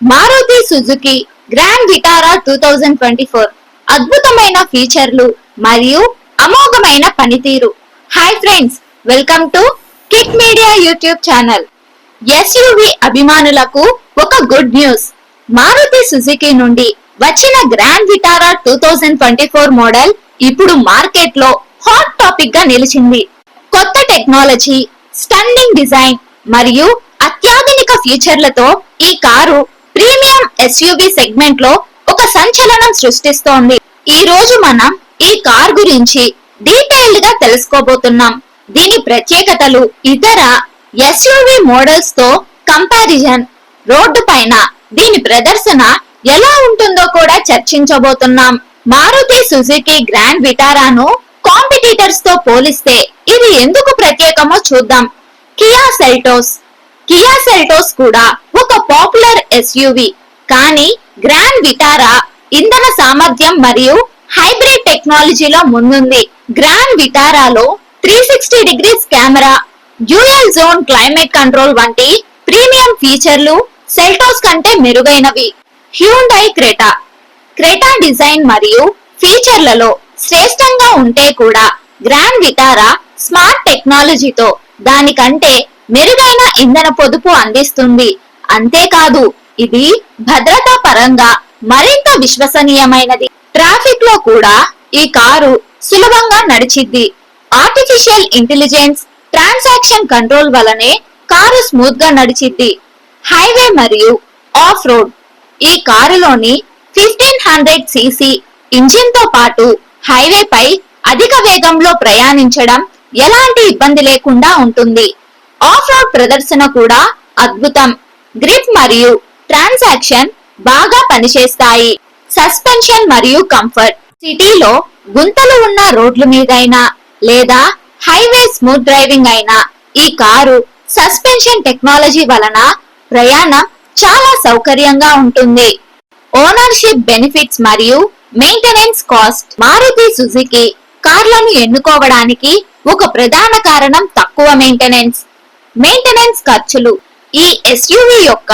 Maruti Suzuki Grand Vitara two thousand twenty four అద్భుతమైన ఫీచర్లు మరియు అమోఘమైన పనితీరు. Hi friends welcome to Kick Media YouTube channel SUV అభిమానులకు ఒక గుడ్ న్యూస్ మారుతి సుజుకి నుండి వచ్చిన Grand Vitara two thousand twenty four model ఇప్పుడు మార్కెట్లో హాట్ టాపిక్గా నిలిచింది. కొత్త టెక్నాలజీ స్టన్నింగ్ డిజైన్ మరియు అత్యాధునిక ఫీచర్లతో ఈ కారు ప్రీమియం ఎస్యూవి సెగ్మెంట్లో ఒక సంచలనం సృష్టిస్తోంది. ఈ రోజు మనం ఈ కార్ గురించి డీటెయిల్డ్గా తెలుసుకోబోతున్నాం. దీని ప్రత్యేకతలు ఇతర ఎస్యూవి మోడల్స్తో కంపారిజన్ రోడ్డు పైన దీని ప్రదర్శన ఎలా ఉంటుందో కూడా చర్చించబోతున్నాం. మారుతి సుజుకి గ్రాండ్ విటారాను కాంపిటీటర్స్తో పోలిస్తే ఇది ఎందుకు ప్రత్యేకమో చూద్దాం. Kia Seltos. కియా సెల్టోస్ కూడా ఒక పాపులర్ ఎస్యూవి కానీ గ్రాండ్ విటారా ఇంధన సామర్థ్యం మరియు హైబ్రిడ్ టెక్నాలజీలో ముందుంది. Grand విటారాలో three sixty degrees camera dual zone climate control వంటి ప్రీమియం ఫీచర్లు సెల్టోస్ కంటే మెరుగైనవి. హ్యూండై క్రెటా క్రెటా డిజైన్ మరియు ఫీచర్లలో శ్రేష్టంగా ఉంటే కూడా గ్రాండ్ విటారా స్మార్ట్ టెక్నాలజీతో దానికంటే మెరుగైన ఇంధన పొదుపు అందిస్తుంది. అంతేకాదు ఇది భద్రతా పరంగా మరింత విశ్వసనీయమైనది. ట్రాఫిక్లో కూడా ఈ కారు సులభంగా నడిచిద్ది. ఆర్టిఫిషియల్ ఇంటెలిజెన్స్ ట్రాన్సాక్షన్ కంట్రోల్ వలనే కారు స్మూత్గా నడిచిద్ది. హైవే మరియు ఆఫ్ రోడ్ ఈ కారులోని ఫిఫ్టీన్ హండ్రెడ్ సిసి ఇంజిన్తో పాటు హైవే పై అధిక వేగంలో ప్రయాణించడం ఎలాంటి ఇబ్బంది లేకుండా ఉంటుంది. ఆఫ్ రోడ్ ప్రదర్శన కూడా అద్భుతం. గ్రిప్ మరియు ట్రాన్సాక్షన్ బాగా పనిచేస్తాయి. సస్పెన్షన్ మరియు కంఫర్ట్. సిటీలో గుంతలు ఉన్న రోడ్ల మీదైనా లేదా హైవే స్మూత్ డ్రైవింగ్ అయినా ఈ కారు సస్పెన్షన్ టెక్నాలజీ వలన ప్రయాణం చాలా సౌకర్యంగా ఉంటుంది. ఓనర్షిప్ బెనిఫిట్స్ మరియు మెయింటెనెన్స్ కాస్ట్ మారుతి సుజుకి కార్లను ఎన్నుకోవడానికి ఒక ప్రధాన కారణం తక్కువ మెయింటెనెన్స్. మెయింటెనెన్స్ ఖర్చులు. ఈ ఎస్యూవి యొక్క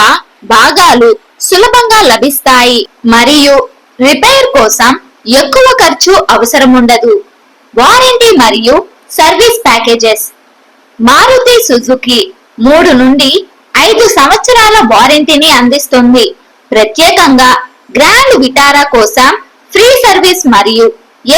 భాగాలు సులభంగా లభిస్తాయి. మరియు రిపేర్ కోసం ఎక్కువ ఖర్చు అవసరం ఉండదు వారంటీ మరియు సర్వీస్ ప్యాకేజెస్. మారుతి సుజుకి మూడు నుండి ఐదు సంవత్సరాల వారంటీని అందిస్తుంది. ప్రత్యేకంగా గ్రాండ్ విటారా కోసం ఫ్రీ సర్వీస్ మరియు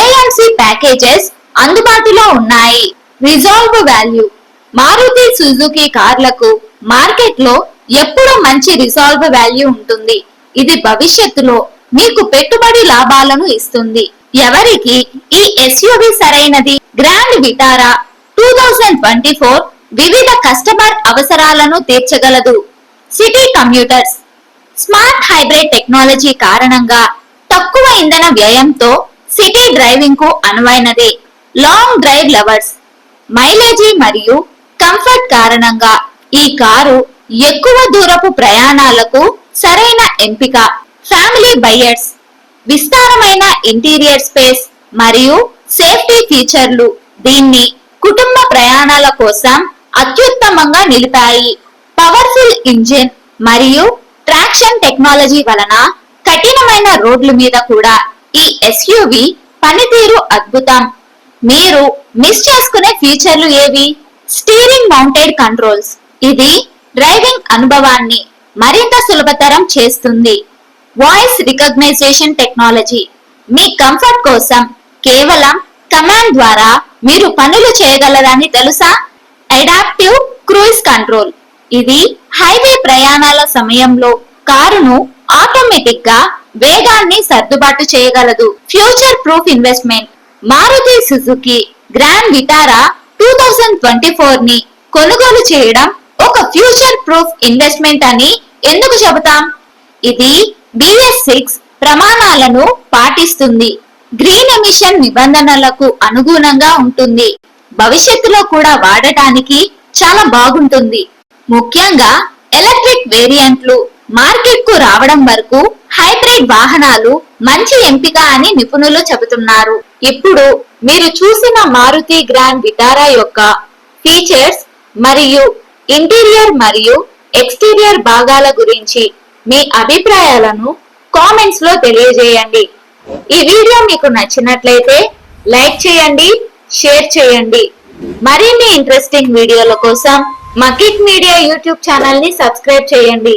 ఏఎంసి ప్యాకేజెస్ అందుబాటులో ఉన్నాయి. Resale value. మారుతి సుజుకి కార్లకు మార్కెట్లో ఎప్పుడూ మంచి రిజాల్వ్ వాల్యూ ఉంటుంది. ఇది భవిష్యత్తులో మీకు పెట్టుబడి లాభాలను ఇస్తుంది. ఎవరికి? ఈ ఎస్యూవి సరైనది Grand Vitara two thousand twenty four వివిధ కస్టమర్ అవసరాలను తీర్చగలదు. City commuters smart hybrid technology కారణంగా తక్కువ ఇంధన వ్యయంతో సిటీ డ్రైవింగ్కు అనువైనదే. లాంగ్ డ్రైవ్ లవర్స్ మైలేజీ మరియు కంఫర్ట్ కారణంగా ఈ కారు ఎక్కువ దూరపు ప్రయాణాలకు సరైన ఎంపిక. ఫ్యామిలీ బయర్స్ విస్తారమైన ఇంటీరియర్ స్పేస్ మరియు సేఫ్టీ ఫీచర్లు దీన్ని కుటుంబ ప్రయాణాల కోసం అత్యుత్తమంగా నిలిపాయి. పవర్ఫుల్ ఇంజిన్ మరియు ట్రాక్షన్ టెక్నాలజీ వలన కఠినమైన రోడ్ల మీద కూడా ఈ ఎస్యూవి పనితీరు అద్భుతం. మీరు మిస్ చేసుకునే ఫీచర్లు ఏవి? స్టీరింగ్ మౌంటెడ్ కంట్రోల్స్ ఇది డ్రైవింగ్ అనుభవాన్ని మరింత సులభతరం చేస్తుంది. వాయిస్ రికగ్నైజేషన్ టెక్నాలజీ మీ కంఫర్ట్ కోసం కేవలం కమాండ్ ద్వారా మీరు పనులు చేయగలరని తెలుసా? Adaptive cruise control. ఇది హైవే ప్రయాణాల సమయంలో కారును ఆటోమేటిక్గా వేగాన్ని సర్దుబాటు చేయగలదు. Future proof investment Maruti Suzuki Grand Vitara two thousand twenty ఫోర్ని కొనుగోలు చేయడం ఒక ఫ్యూచర్ ప్రూఫ్ ఇన్వెస్ట్మెంట్ అని ఎందుకు చెబుతాం? ఇది బిఎస్ సిక్స్ ప్రమాణాలను పాటిస్తుంది. గ్రీన్ ఎమిషన్ నిబంధనలకు అనుగుణంగా ఉంటుంది. భవిష్యత్తులో కూడా వాడటానికి చాలా బాగుంటుంది. ముఖ్యంగా ఎలక్ట్రిక్ వేరియంట్లు మార్కెట్కు రావడం వరకు హైబ్రిడ్ వాహనాలు మంచి ఎంపిక అని నిపుణులు చెబుతున్నారు. ఇప్పుడు మీరు చూసిన మారుతి గ్రాండ్ విటారా యొక్క ఫీచర్స్ మరియు ఇంటీరియర్ మరియు ఎక్స్టీరియర్ భాగాల గురించి మీ అభిప్రాయాలను కామెంట్స్లో తెలియజేయండి. ఈ వీడియో మీకు నచ్చినట్లయితే లైక్ చేయండి షేర్ చేయండి. మరిన్ని ఇంట్రెస్టింగ్ వీడియోల కోసం మకిట్ మీడియా యూట్యూబ్ ఛానల్ని సబ్స్క్రైబ్ చేయండి.